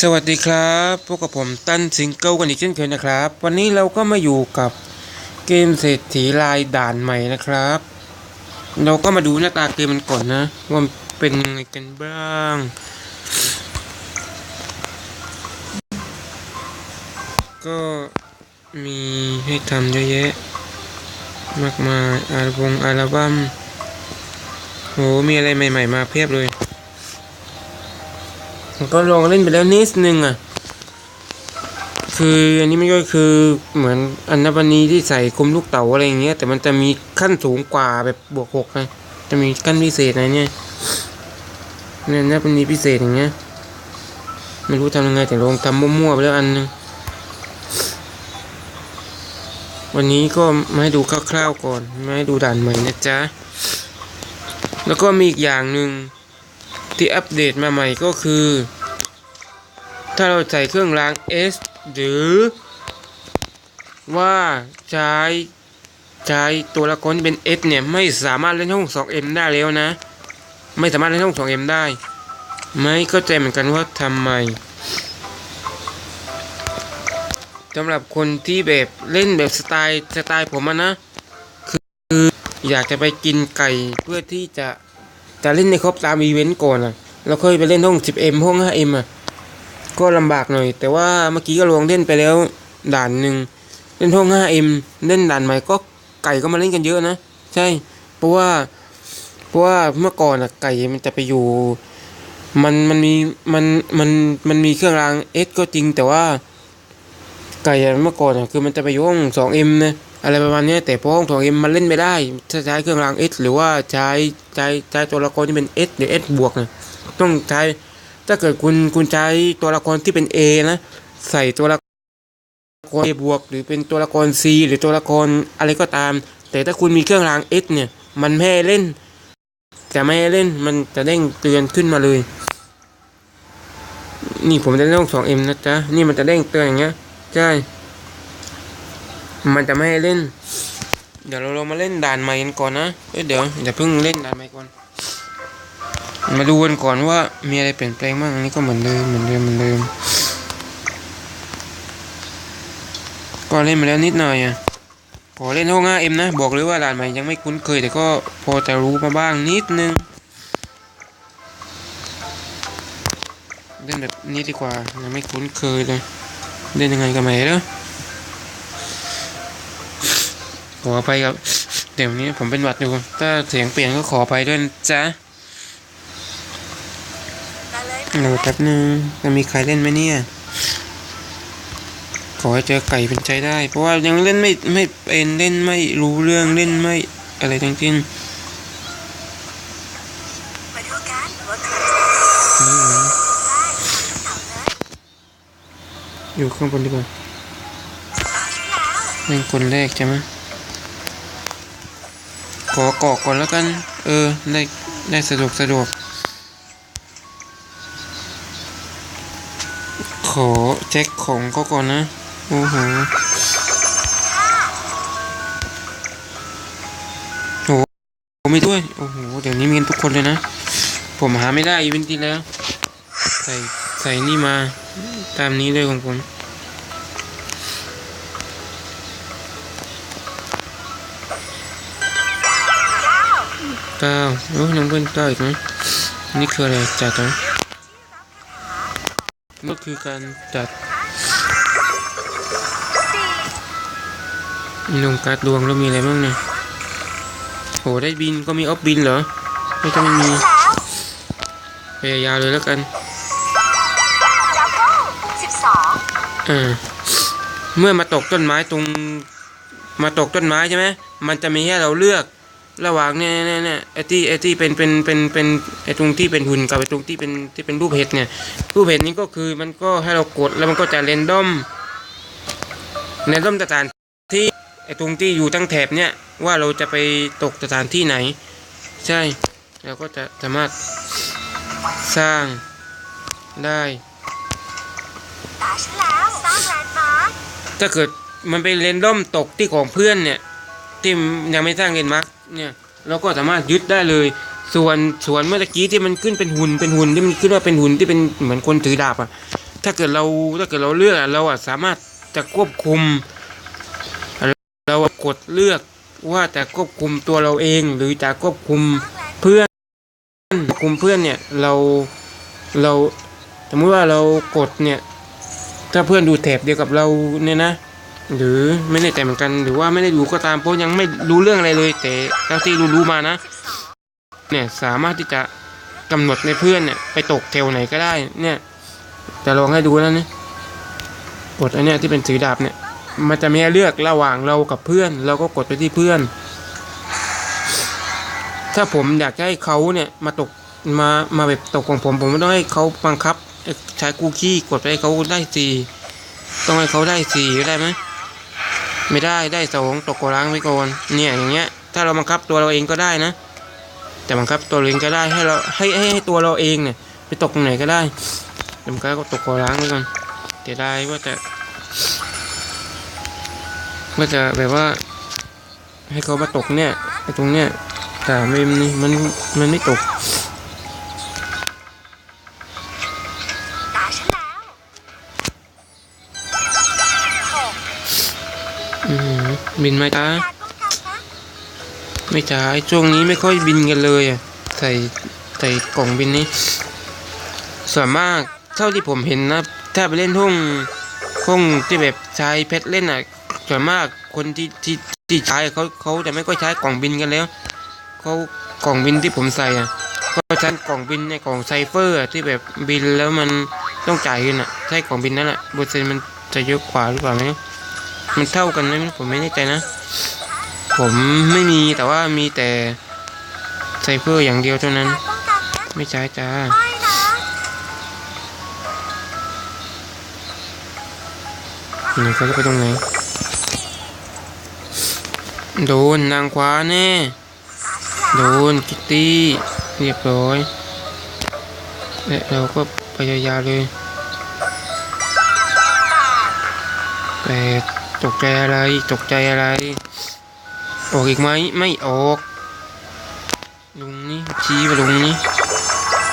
สวัสดีครับพบกับผมตั้นซิงเกิลกันอีกเช่นเคยนะครับ วันนี้เราก็มาอยู่กับเกมเศรษฐีลายด่านใหม่นะครับ เราก็มาดูหน้าตาเกมมันก่อนนะว่ามันเป็นยังไงกันบ้าง ก็มีให้ทำเยอะแยะ มากมายอัลบงอัลบั้มโหมีอะไรใหม่ ๆ มาเพียบเลย ก็ลองเล่นไปแล้วนิดนึงอะ คืออันนี้มันก็คือเหมือนอันนบันนีที่ใส่คุมลูกเต๋าอะไรอย่างเงี้ยแต่มันจะมีขั้นสูงกว่าแบบบวกหกนะจะมีขั้นพิเศษอะไรเนี่ยเนี่ยอันนบันนีพิเศษอย่างเงี้ยไม่รู้ทำยังไงแต่ลองทำมั่วๆไปแล้วอันนึงวันนี้ก็มาให้ดูคร่าวๆก่อนมาให้ดูด่านใหม่นะจ๊ะ แล้วก็มีอีกอย่างหนึ่ง ที่อัปเดตมาใหม่ก็คือ ถ้าเราใส่เครื่องราง S หรือ ว่าใช้ใช้ตัวละครที่เป็น S เนี่ย ไม่สามารถเล่นห้อง 2M ได้แล้วนะ ไม่สามารถเล่นห้อง 2M ได้ ไม่เข้าใจเหมือนกันว่าทำไมสำหรับคนที่แบบเล่นแบบสไตล์สไตล์ผมอะนะ คืออยากจะไปกินไก่เพื่อที่จะ จะเล่นในครบตามอีเวนต์ก่อนอะเราค่อยไปเล่นห้อง 10M ห้อง 5M อะก็ลำบากหน่อย แต่ว่าเมื่อกี้ก็ลองเล่นไปแล้วด่านหนึ่งเล่นห้อง 5M เล่นด่านใหม่ก็ไก่ก็มาเล่นกันเยอะนะ ใช่ เพราะว่า เพราะว่าเมื่อก่อนอะไก่มันจะไปอยู่ มันมันมีมันมันมันมีเครื่องราง S ก็จริงแต่ว่า ไก่เมื่อก่อนอะคือมันจะไปอยู่ห้อง 2M นะ อะไรประมาณนี้แต่พอห้อง 2M มันเล่นไม่ได้ถ้าใช้เครื่องราง S หรือว่าใช้ใช้ใช้ตัวละครที่เป็น S หรือ S บวกนะต้องใช้ถ้าเกิดคุณคุณใช้ตัวละครที่เป็น A นะ ใส่ตัวละคร A บวก หรือเป็นตัวละคร C หรือตัวละครอะไรก็ตาม แต่ถ้าคุณมีเครื่องราง S เนี่ย มันไม่เล่น จะไม่เล่นมันจะเด้งเตือนขึ้นมาเลย นี่ผมจะเล่นห้อง 2M นะจ๊ะนี่มันจะเด้งเตือนอย่างเงี้ยใช่ มันจะไม่ให้เล่น เดี๋ยวเราลองมาเล่นด่านใหม่กันก่อนนะเอ้ยเดี๋ยวอย่าเพิ่งเล่นด่านใหม่ก่อน มาดูกันก่อนว่ามีอะไรเปลี่ยนแปลงบ้างอันนี้ก็เหมือนเดิมเหมือนเดิมเหมือนเดิม ก็เล่นมาแล้วนิดหน่อยอะขอเล่นห้อง 5M นะ บอกเลยว่าด่านใหม่ยังไม่คุ้นเคย แต่ก็พอจะรู้มาบ้างนิดนึงเล่นแบบนี้ดีกว่ายังไม่คุ้นเคยเลยเล่นยังไงกันไหมเนาะ ขออภัยครับเดี๋ยวนี้ผมเป็นหวัดอยู่ ถ้าเสียงเปลี่ยนก็ขออภัยด้วยนะจ๊ะเดี๋ยวแป๊บนึงจะมีใครเล่นไหมเนี่ย ขอให้เจอไก่เป็นใจได้ เพราะว่ายังเล่นไม่ไม่เป็นเล่นไม่รู้เรื่องเล่นไม่อะไรทั้งสิ้นมาดูกันว่าใครอืมจะได้เต่าเลยอยู่ข้างบนดีกว่าตายแล้วเป็นคนแรกใช่ไหม ขอเกาะก่อนแล้วกัน เออ ได้ ได้สะดวกสะดวก ขอเช็คของเขาก่อนนะ โอ้โหโอ้โหมีด้วย โอ้โห เดี๋ยวนี้มีกันทุกคนเลยนะ ผมหาไม่ได้อีเวนต์ที่แล้ว ใส่ ใส่นี่มา ตามนี้เลยของผม เก้าโอ้ยน้องเบิ้ลเก้าอีกไหมนี่คืออะไรจัดเหรอก็คือการจัดลงการดดวงแล้วมีอะไรบ้างเนี่ยโหได้บินก็มีออฟบินเหรอ ไม่ต้องมีพยายามเลยแล้วกันเออ่าเมื่อมาตกต้นไม้ตรง มาตกต้นไม้ใช่ไหมมันจะมีให้เราเลือก ระหว่างเนี่ยเนี่ยเนี่ยไอ้ที่ไอ้ที่เป็นเป็นเป็นเป็นไอ้ตรงที่เป็นหุ่นกับไอ้ตรงที่เป็นที่เป็นรูปเห็ดเนี่ยรูปเห็ดนี้ก็คือมันก็ให้เรากดแล้วมันก็จะเรนดอมเรนดอมสถานที่ไอ้ตรงที่อยู่ตั้งแถบเนี่ยว่าเราจะไปตกสถานที่ไหน ใช่เราก็จะสามารถสร้างได้ถ้าเกิดมันไปเรนดอมตกที่ของเพื่อนเนี่ยที่ยังไม่สร้างเลนมาร์ก เนี่ยเราก็สามารถยึดได้เลย ส่วนส่วนเมื่อกี้ที่มันขึ้นเป็นหุ่นเป็นหุ่นที่มันขึ้นว่าเป็นหุ่นที่เป็นเหมือนคนถือดาบอะถ้าเกิดเราถ้าเกิดเราเลือกเราอะสามารถจะควบคุม เรากดเลือกว่าจะควบคุมตัวเราเอง หรือจะควบคุมเพื่อนควบคุมเพื่อนเนี่ยเราเราสมมติว่าเรากดเนี่ยถ้าเพื่อนดูแถบเดียวกับเราเนี่ยนะ หรือไม่แน่ใจเหมือนกันหรือว่าไม่ได้ดูก็ตามเพราะยังไม่รู้เรื่องอะไรเลย แต่เท่าที่รู้รู้มานะเนี่ยสามารถที่จะกำหนดในเพื่อนเนี่ยไปตกแถวไหนก็ได้เนี่ยจะลองให้ดูแล้วนี่กดอันเนี้ยที่เป็นสีดาบเนี่ยมันจะมีให้เลือกระหว่างเรากับเพื่อน เราก็กดไปที่เพื่อน ถ้าผมอยากให้เขาเนี่ยมาตกมามาแบบตกของผมผมไม่ต้องให้เขาบังคับใช้กูขี้กดไปให้เขาได้สี่ต้องให้เขาได้สี่ได้ไหม ไม่ได้ได้สองตกกล้างไปก่อนเนี่ยอย่างเงี้ยถ้าเราบังคับตัวเราเองก็ได้นะ แต่บังคับตัวเองก็ได้ให้เราให้ให้ให้ตัวเราเองเนี่ยไปตกตรงไหนก็ได้แต่บังคับก็ตกกล้างไปก่อนเดี๋ยวได้ว่าจะก็จะแบบว่า ให้เขามาตกเนี่ยไอ้ตรงเนี้ยแต่ไม่มันมันมันไม่ตก บินไหมจ้าการป้องกันนะไม่จ้าช่วงนี้ไม่ค่อยบินกันเลยอะใส่ใส่กล่องบินนี้ ส่วนมากเท่าที่ผมเห็นนะถ้าไปเล่นห้องห้องที่แบบใช้เพชรเล่นอะส่วนมากคนที่ที่ที่ใช้เขาเขาจะไม่ค่อยใช้กล่องบินกันแล้วเขากล่องบินที่ผมใส่อะก็ใช้กล่องบินในกล่องไซเฟอร์ที่แบบบินแล้วมันต้องจ่ายเงินอะใช้กล่องบินนั่นแหละเปอร์เซ็นต์มันจะเยอะกว่าหรือเปล่าไหม มันเท่ากันไหมผมไม่แน่ใจนะ ผมไม่มีแต่ว่ามีแต่ไซเฟอร์อย่างเดียวเท่านั้น ไม่ใช้จ้าหนูเขาจะไปตรงไหน โดนนางคว้าแน่ โดนคิตตี้เรียบร้อยและเราก็พยายามเลยแต่ ตกใจอะไร ตกใจอะไร ออกอีกไหม ไม่ออก ลุงนี่ชี้ไปลุงนี่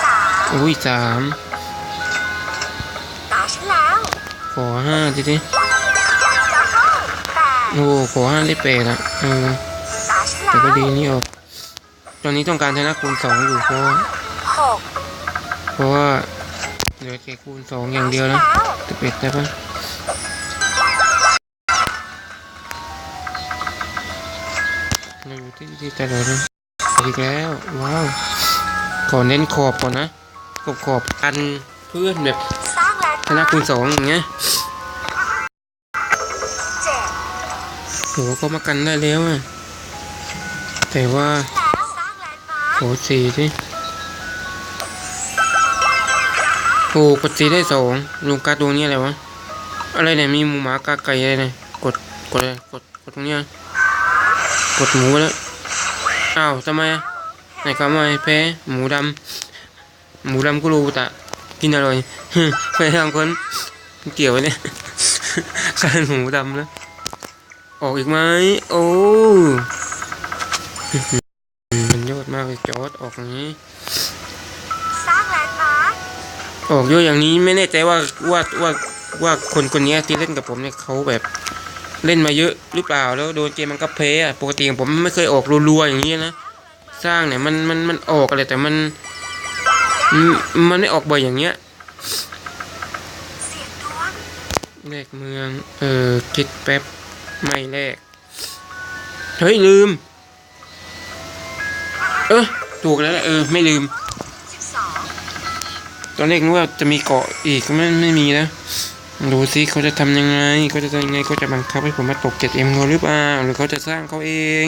สามอุ้ยสามตาฉันแล้วขอห้าทีดิแปดโอ้ขอห้าได้แปดอะเออตาฉันแต่แล้วก็ดีนี่ออก ตอนนี้ต้องการชนะคูณสองอยู่เพราะหกเพราะว่าเหลือแค่คูณสองอย่างเดียวนะจะเป็ดได้ปะ เราอยู่ที่ที่ลอดเลยอีกแล้วว้าวขอเน้นขอบก่อนนะขอบขอบกันเพื่อนแบบชนะคูณสองอย่างเงี้ยโหก็มากันได้แล้วอะแต่ว่าโหสี่สิโอ้กดสีได้สองลุงกาตัวนี้อะไรวะอะไรเนี่ยมีหมูหมากาไก่อะไรเนี่ยกดกดอะไรกดกดตรงเนี้ยกดหมูไปแล้ว อ้าวทำไมอะไหนคำว่าไอ้แพ้หมูดำหมูดำก็รู้แต่กินอร่อยไปทางคนเกี่ยวไว้เนี่ยการหมูดำแล้วออกอีกไหมโอ้มันยอดมากเลยจอดออกอย่างนี้สร้างแลนด์มาร์คออกเยอะอย่างนี้ไม่แน่ใจว่าว่าว่าว่าคนคนนี้ที่เล่นกับผมเนี่ยเขาแบบ เล่นมาเยอะหรือเปล่าแล้วโดนเกมมันก็เพย์อะปกติของผมไม่เคยออกรัวๆอย่างนี้นะสร้างเนี่ยมันมันมันออกอะไรแต่มัน มันไม่ออกบ่อยอย่างเงี้ยแลกเมือง เออคิดแป๊บไม่แลกเฮ้ยลืม เออถูกแล้วแหละเออไม่ลืม ตอนแรกนึกว่าจะมีเกาะอีกก็ไม่ไม่มีนะ ดูสิเขาจะทำยังไงเขาจะทำยังไงเขาจะบังคับให้ผมมาตก 7M เขาหรือเปล่าหรือเขาจะสร้างเขาเอง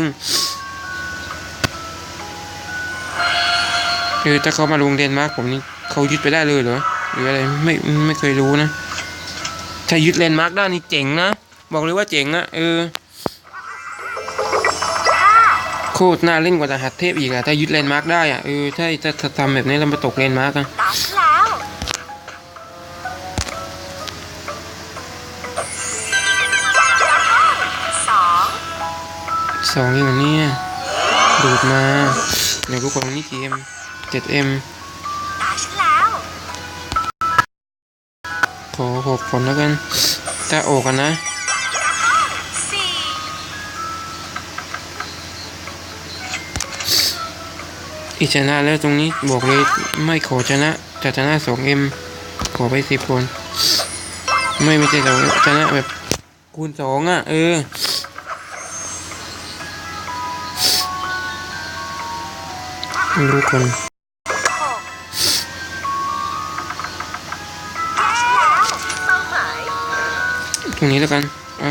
เออถ้าเขามาโรงเรียนมาร์กผมนี่เขายึดไปได้เลยเหรอหรืออะไรไม่ไม่เคยรู้นะถ้ายึดเลนมาร์กได้นี่เจ๋งนะบอกเลยว่าเจ๋งอะเออโคตรน่าเล่นกว่าทหารเทพอีกอะถ้ายึดเลนมาร์กได้อะเออถ้าถ้าถ้าทำแบบนี้เรามาตกเลนมาร์กอะ สองนี่เหรอเนี่ย ดูดมาเดี๋ยวกูกดตรงนี้กี่เอ็มเจ็ดเอ็มตาฉันแล้วขอหกผลแล้วกันถ้าออกกันนะสี่อีกชนะแล้วตรงนี้บอกเลยไม่ขอชนะแต่ชนะสองเอ็มขอไปสิบคน ไม่ไม่ใช่เราชนะแบบคูณสองอะ เออ รู้คนหกแก้แล้วเป้าหมายตรงนี้แล้วกันอะ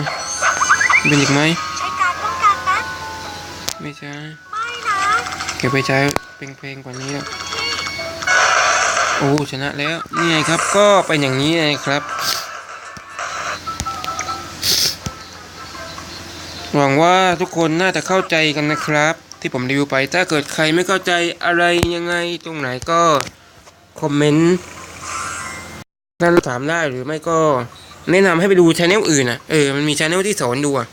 เป็นอีกไหมใช้การป้องกันนะไม่ใช่ไม่นะเก็บไปใช้เพลงๆกว่านี้แล้วโอ้ชนะแล้วนี่ไงครับก็เป็นอย่างนี้ไงครับหวังว่าทุกคนน่าจะเข้าใจกันนะครับ ที่ผมรีวิวไป ถ้าเกิดใครไม่เข้าใจอะไรยังไงตรงไหนก็คอมเมนต์นั่นถามได้หรือไม่ก็แนะนำให้ไปดูช anel อื่นอะ เออ มันมีช anel ที่สอนดูอะ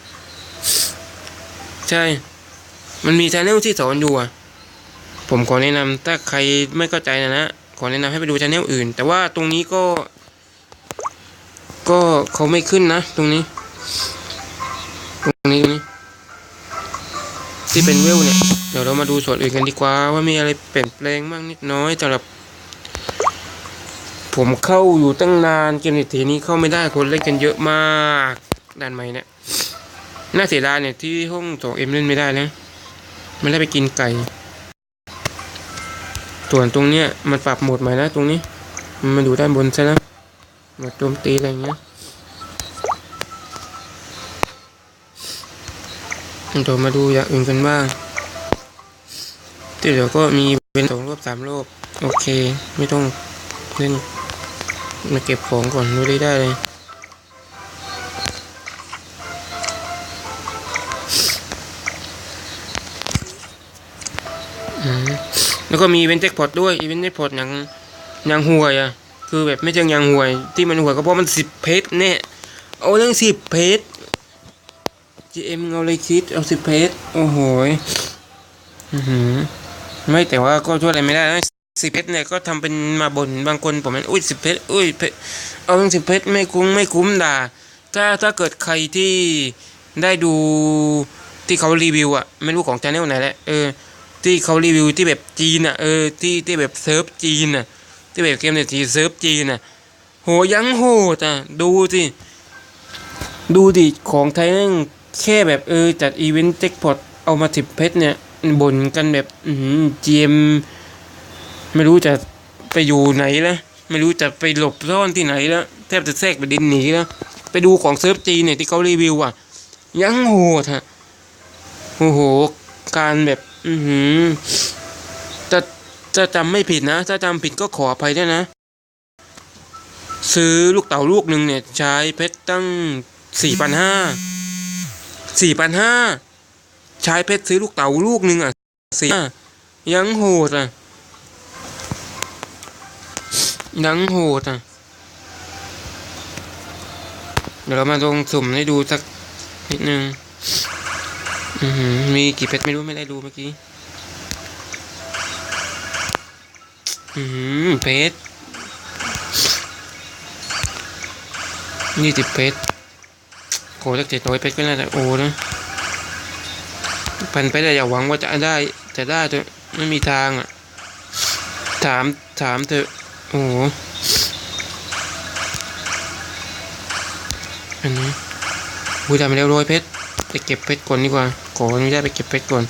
ใช่ มันมีช anel ที่สอนดูอะ ผมขอแนะนำถ้าใครไม่เข้าใจนะนะ ขอแนะนำให้ไปดูช anel อื่น แต่ว่าตรงนี้ก็ ก็เขาไม่ขึ้นนะ ตรงนี้ ตรงนี้ตรงนี้ ที่เป็นเวลเนี่ย เดี๋ยวเรามาดูส่วนอื่นกันดีกว่า ว่ามีอะไรเปลี่ยนแปลงบ้างนิดน้อยสำหรับ ผมเข้าอยู่ตั้งนานเกมในทีนี้เข้าไม่ได้คนเล่นกันเยอะมากด้านใหม่เนี่ยน่าเสียดายเนี่ยที่ห้องสองเอ็มเล่นไม่ได้นะไม่ได้ไปกินไก่ส่วนตรงเนี้ยมันปรับโหมดใหม่นะตรงนี้ มันมาดูด้านบนซะนะโหมดโจมตีอะไรเงี้ย เดี๋ยวมาดูอย่างอื่นกันบ้างเดี๋ยวก็มีเป็นสองรอบสามรอบโอเค ไม่ต้องเล่นมาเก็บของก่อนดูได้ได้เลยแล้วก็มีเวนต์แจ็คพอตด้วยอีเวนต์แจ็คพอตอย่างอย่างห่วยอะ คือแบบไม่ใช่อย่างห่วย ที่มันห่วยก็เพราะมันสิบเพชรเนี่ย เอาเรื่องสิบเพชร GM เอาเลยคิดเอาสิเพชรโอ้โหอือหือไม่แต่ว่าก็ช่วยอะไรไม่ได้นะสิเพชรเนี่ยก็ทำเป็นมาบ่นบางคนผมมันอุ้ยสิเพชรอุ้ยเพชรเอาเรื่องสิเพชรไม่คุ้มไม่คุ้มด่า ถ้าถ้าเกิดใครที่ได้ดูที่เขารีวิวอะไม่รู้ของชาแนลไหนแหละเออที่เขารีวิวที่แบบจีนอะเออที่ที่แบบเซิร์ฟจีนอะที่แบบเกมเนี่ยที่เซิร์ฟจีนอะโหยังโหดอะดูสิดูดิของไทยนั่ง แค่แบบเออจัดอีเวนต์แจ็คพอตเอามาสิบเพชรเนี่ยบ่นกันแบบอืมเจียม ไม่รู้จะไปอยู่ไหนแล้วไม่รู้จะไปหลบซ่อนที่ไหนแล้วแทบจะแทรกไปดินหนีแล้วไปดูของเซิร์ฟจีเนี่ยที่เขารีวิวอะ ยังโหดฮะโอ้โห การแบบ อือหือจะจะจำไม่ผิดนะ ถ้าจำผิดก็ขออภัยด้วยนะ ซื้อลูกเต๋าลูกหนึ่งเนี่ย ใช้เพชรตั้งสี่พันห้า สี่พันห้าใช้เพชรซื้อลูกเต๋าลูกหนึ่งอะสี่ยังโหดอะ ยังโหดอะ เดี๋ยวเรามาลงสุ่มให้ดูสักนิดนึงมีกี่เพชรไม่รู้ไม่ได้ดูเมื่อกี้เพชรยี่สิบเพชร โหสักเจ็ดร้อยเพชรก็น่าจะโอ้นะพันเพชรอะอย่าหวังว่าจะได้จะได้เถอะไม่มีทางอะ ถามถามเถอะโอ้โหอันนี้อุ้ยทำไปแล้วร้อยเพชรไปเก็บเพชรก่อนดีกว่าขออนุญาตไปเก็บเพชรก่อน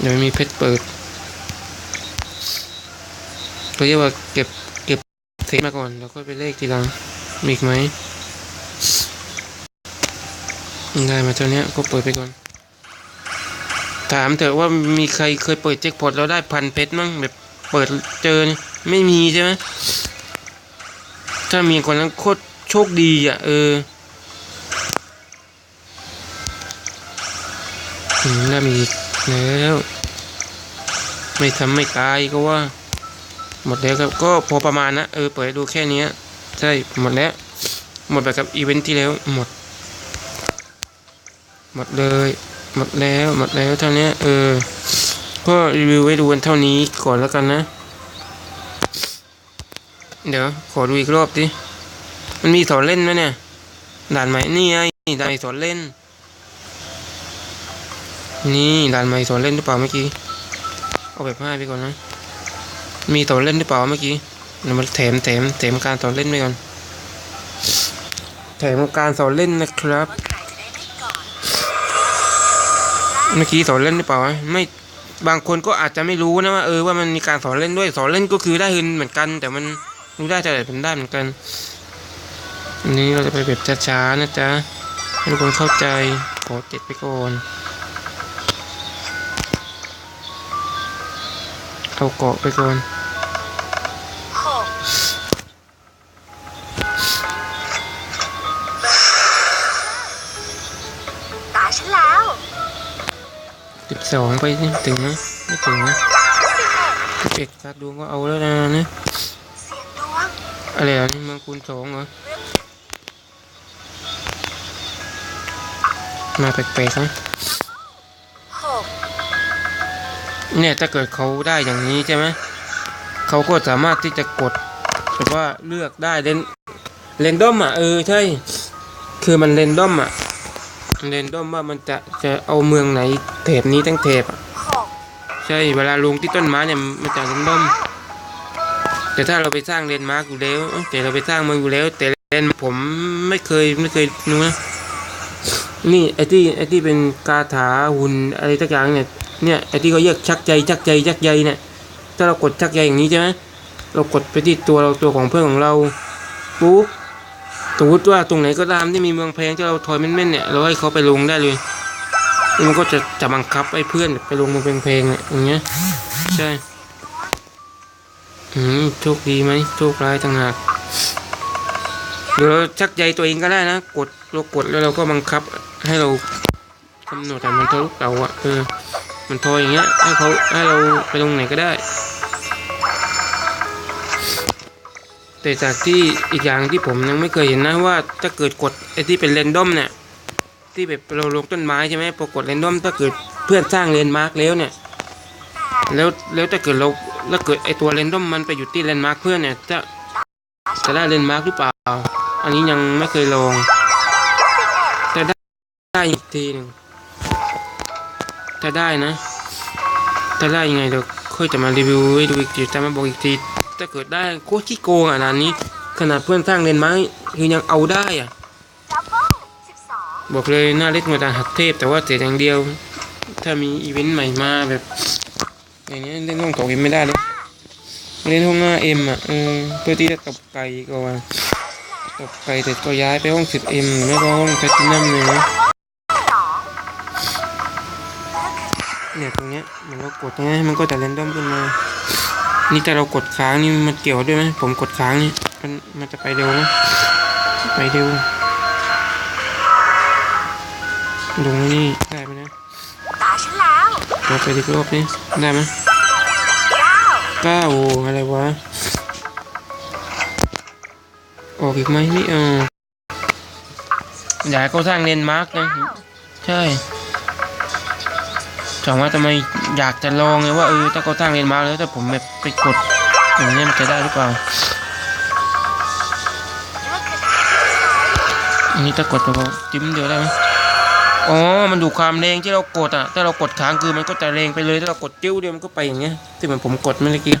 เดี๋ยวมีเพชรเปิดเขาเรียกว่าเก็บเก็บเซฟมาก่อนแล้วค่อยไปเลขทีหลังมีอีกไหม ได้มาเท่านี้ก็เปิดไปก่อน ถามเถอะว่ามีใครเคยเปิดแจ็คพอตแล้วได้พันเพชรมั้งแบบเปิดเจอไม่มีใช่ไหมถ้ามีคนนั้นโคตรโชคดีอะ เออน่ามีแล้วไม่ทำไม่ตายก็ว่า หมดแล้วครับก็พอประมาณนะ เออ เปิดดูแค่นี้ใช่ หมดแล้ว หมดแบบกับอีเวนท์ที่แล้วหมด หมดเลย หมดแล้วหมดแล้วเท่านี้เออ ก็รีวิวไว้ดูกันเท่านี้ก่อนแล้วกันนะ เดี๋ยว ขอดูอีกรอบดิ มันมีสอนเล่นไหมเนี่ย ด่านใหม่นี่ไงด่านใหม่สอนเล่น นี่ด่านใหม่สอนเล่นหรือเปล่าเมื่อกี้ เอาแบบห้าไปก่อนนะ มีสอนเล่นหรือเปล่าเมื่อกี้เรามาแถมแถมแถมการสอนเล่นไปก่อนแถมการสอนเล่นนะครับ เมื่อกี้สอนเล่นหรือเปล่าไม่บางคนก็อาจจะไม่รู้นะว่าเออว่ามันมีการสอนเล่นด้วยสอนเล่นก็คือได้เงินเหมือนกัน แต่มันรู้ได้แต่เป็นได้เหมือนกันอันนี้เราจะไปแบบช้าๆนะจ๊ะให้ทุกคนเข้าใจขอเจ็ดไปก่อนเอาเกาะไปก่อน สองไปถึงนะไม่ถึงนะเอ็ดกาดวงก็เอาแล้วนะนะเสียอะไรอะนี่เมืองคูณสองเหรอมาแปลกๆนะหกเนี่ยถ้าเกิดเขาได้อย่างนี้ใช่ไหมเขาก็สามารถที่จะกดแบบว่าเลือกได้เรนเรนดอมอะเออใช่ คือมันเรนดอมอะ เรนดอมว่ามันจะจะเอาเมืองไหนเทปนี้ทั้งเทปอะหกใช่เวลาลงที่ต้นไม้เนี่ยมันจะเรนดอมแต่ถ้าเราไปสร้างเลนมาร์กอยู่แล้วเอ้ยแต่เราไปสร้างเมืองอยู่แล้ว แต่เลนผมไม่เคยไม่เคยรู้นะนี่ไอ้ที่ไอ้ที่เป็นคาถาหุ่นอะไรสักอย่างเนี่ยเนี่ยไอ้ที่เขาเรียกชักใจชักใจชักใจเนี่ยถ้าเรากดชักใจอย่างนี้ใช่ไหมเรากดไปที่ตัวเราตัวของเพื่อนของเราปุ๊บ สมมติว่าตรงไหนก็ตามที่มีเมืองแพงที่เราทอยแม่นๆเนี่ยเราให้เขาไปลงได้เลย มันก็จะจะบังคับให้เพื่อนไปลงเมืองแพงๆเนี่ยอย่างเงี้ยใช่อืมโชคดีไหมโชคร้ายต่างหากเดี๋ยวเราชักใจตัวเองก็ได้นะกดเรากดแล้วเราก็บังคับให้เรากำหนดแต่มันทะลุเตาอะเออมันทอยอย่างเงี้ยให้เขาให้เราไปลงไหนก็ได้ แต่จากที่อีกอย่างที่ผมยังไม่เคยเห็นนะว่าถ้าเกิดกดไอ้ที่เป็นเรนดอมเนี่ยที่แบบเราลงต้นไม้ใช่ไหมพอกดเรนดอมถ้าเกิดเพื่อนสร้างเลนมาร์กแล้วเนี่ยแล้วแล้วถ้าเกิดเราแล้วเกิดไอ้ตัวเรนดอมมันไปอยู่ที่เลนมาร์กเพื่อนเนี่ยจะจะได้เลนมาร์กหรือเปล่า อันนี้ยังไม่เคยลองแต่ได้ได้อีกทีหนึ่งถ้าได้นะ ถ้าได้ยังไงเดี๋ยวค่อยจะมารีวิวให้ดูอีกทีจะมาบอกอีกที ถ้าเกิดได้โคตรขี้โกงอะนานนี้ ขนาดเพื่อนสร้างเลนไม้คือยังเอาได้อะดับเบิลสิบสองบอกเลยน่าเล่นมาตาหักเทพ แต่ว่าเสียอย่างเดียว ถ้ามีอีเวนต์ใหม่มาแบบอย่างนี้เล่นห้องตกเอ็มไม่ได้เลยเล่นห้องหน้าเอ็มอะเออเพื่อที่จะตบไก่ก่อนตบไก่เสร็จก็ย้ายไปห้องสิบเอ็มไม่ก็ห้องแพลตตินัมเลยนะสองเนี่ยตรงเนี้ยมันเรากดนะมันก็จะเรนดอมขึ้นมา นี่ถ้าเรากดค้างนี่มันเกี่ยวด้วยไหมผมกดค้างนี่มันมันจะไปเร็วไหมไปเร็วลงนี่ได้ไหมนะตาฉันแล้วเราไปอีกรอบนี้ได้ไหมเก้าเก้าโอ้อะไรวะออกอีกไหมไม่เอาอยากให้เขาสร้างเลนด์มาร์กนะ ใช่ ถามว่าทำไมอยากจะลองไงว่าเออถ้าเขาสร้างเลนด์มาแล้วถ้าผมแบบไปกดอย่างนี้ยมันจะได้หรือเปล่าอันนี้ถ้ากดตัวจิ้มเดียวได้ไหมอ๋อ มันดูความแรงที่เรากดอะ ถ้าเรากดค้างคือมันก็จะแรงไปเลย ถ้าเรากดจิ้วเดียวมันก็ไปอย่างเงี้ยที่เหมือนผมกดเมื่อกี้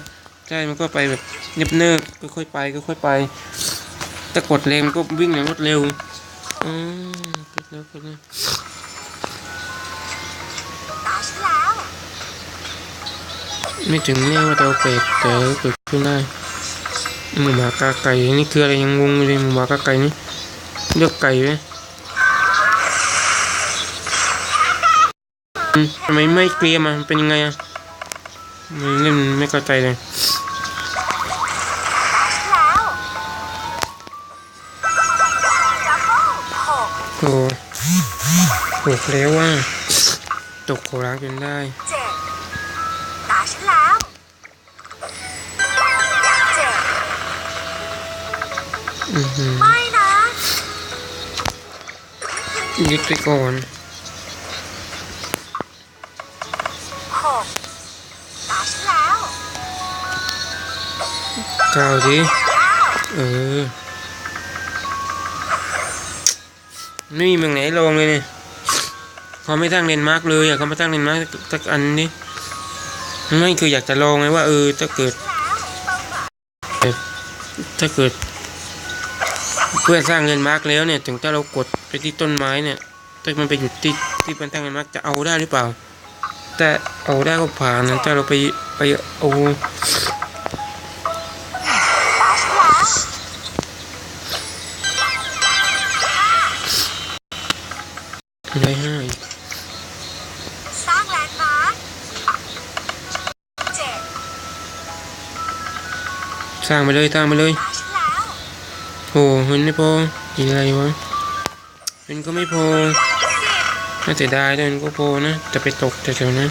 ใช่ มันก็ไปแบบเนิบเนิบค่อยๆไปค่อยๆไป ถ้ากดแรงมันก็วิ่งอย่างรวดเร็ว อืมกดแล้วกดแล้ว ไม่ถึงแน่ว่าเอาเป็ดแต่เกิดขึ้นได้หมูหมากาไก่นี่คืออะไรยังงงเลยหมูหมากาไก่นี่เลือกไก่ไหมทำไมไม่เกลียมอะมันเป็นยังไงอะไม่เล่นไม่เข้าใจเลยตาฉันแล้วดับเบิลหโหแล้วว่าตกโคราจนได้ ไม่นะยึดไปก่อนหกตาฉันแล้วก้าวดิเก้าเออ ไม่มีเมืองไหนลงเลยเนี่ยเขาไม่ตั้งเลนด์มาร์กเลยอะเขาไม่ตั้งเลนด์มาร์กสักอันนี่ไม่คืออยากจะลองไงว่าเออถ้าเกิดแล้วเป้าหมายถ้าเกิด เพื่อสร้างเลนมาร์กแล้วเนี่ย ถึงถ้าเรากดไปที่ต้นไม้เนี่ยถ้ามันไปหยุดที่ที่มันตั้งเลนมาร์กจะเอาได้หรือเปล่า แต่เอาได้ก็ผ่านนะถ้าเราไปไปเอาตาฉันแล้ให้สร้างแลนด์มาร์คเจ็ดสร้างไปเลยสร้างไปเลย อ้เงินไม่พออีอะไรวะเงินก็ไม่พอน่าเสียดายด้วยมันก็พอนะจะไปตกแถวๆนั้น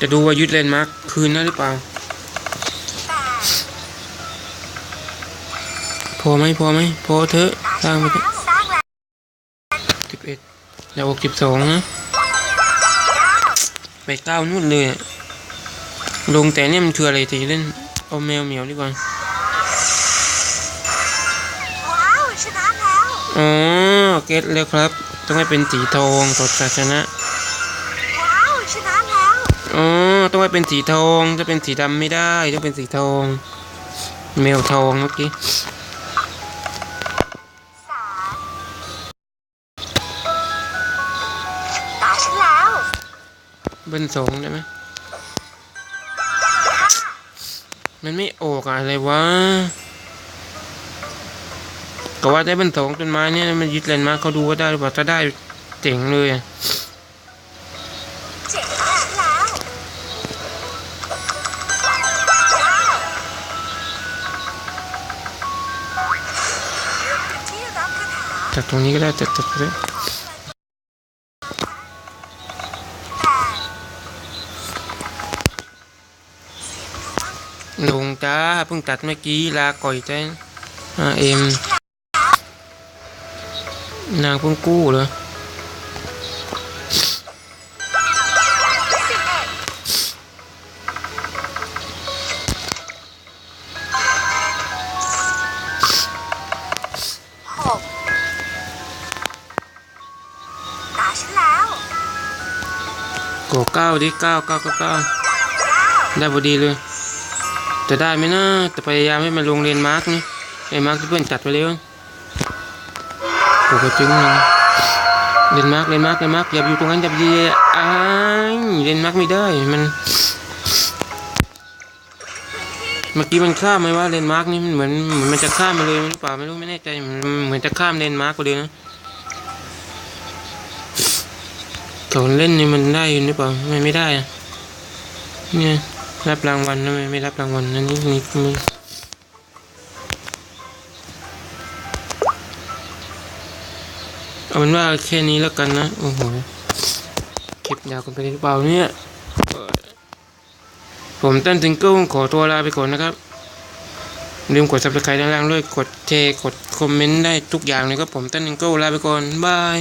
จะดูว่ายึดเลนมาร์คคืนได้หรือเปล่า พอไหมพอไหมพอเถอะสร้างไปเถอะสิบเอ็ดแล้วอกสิบสองนะไปเก้านู่นเลยลงแต่เนี่ยมันคืออะไรจะเล่น เอาแมวเหมียวดีกว่า อ๋อเก็ตแล้วครับ ต้องให้เป็นสีทองสดชนะว้าวชนะแล้วอ๋อต้องให้เป็นสีทองจะเป็นสีดำไม่ได้ต้องเป็นสีทอง แมวทองเมื่อกี้สามตาฉันแล้วเบิ้ลสองได้ไหมมันไม่ออกอะอะไรวะ ก็ว่าได้เบิ้ลสองต้นไม้เนี่ยมันยึดเลนมาเขาดูว่าได้หรือเปล่าถ้าได้เจ๋งเลยอะเจ็ดตาฉันแล้วเก้าที่รับคาถาจากตรงนี้ก็ได้จากจากเลยแปดลงจ้าเพิ่งตัดเมื่อกี้ลาก่อยใจอ่าเอ็ม นางเพิ่งกู้เหรอสิบเอ็ดหกตาฉันแล้วโกเก้าดิเก้าเก้าเก้าเก้าเก้าได้พอดีเลย จะได้ไหมนะแต่พยายามให้มันลงเรียนมาร์กนี่ไอ้มาร์กที่เพื่อนจัดไปแล้ว โอ้โหจึงเลยเรียนมาร์กเรียนมาร์กเรียนมาร์กอย่าอยู่ตรงนั้นอย่าไปดีอ้ายเรียนมาร์กไม่ได้มันเมื่อกี้มันข้ามไหมว่าเรียนมาร์กนี่มันเหมือนเหมือนมันจะข้ามไปเลยหรือเปล่าไม่รู้ไม่แน่ใจมันเหมือนจะข้ามเรียนมาร์กไปเลยนะตอนเล่นนี่มันได้อยู่หรือเปล่าไม่ไม่ได้เนี่ยรับรางวัลทำไมไม่รับรางวัลอันนี้นี่ เอาเป็นว่าแค่นี้แล้วกันนะ โอ้โหคลิปยาวกันไปหรือเปล่าเนี่ย ผมต้นซิงเกิลขอตัวลาไปก่อนนะครับ ลืมกด subscribe ด้านล่างด้วย กดแชร์ กดคอมเมนต์ได้ทุกอย่างเลยครับผมต้นซิงเกิลลาไปก่อน บาย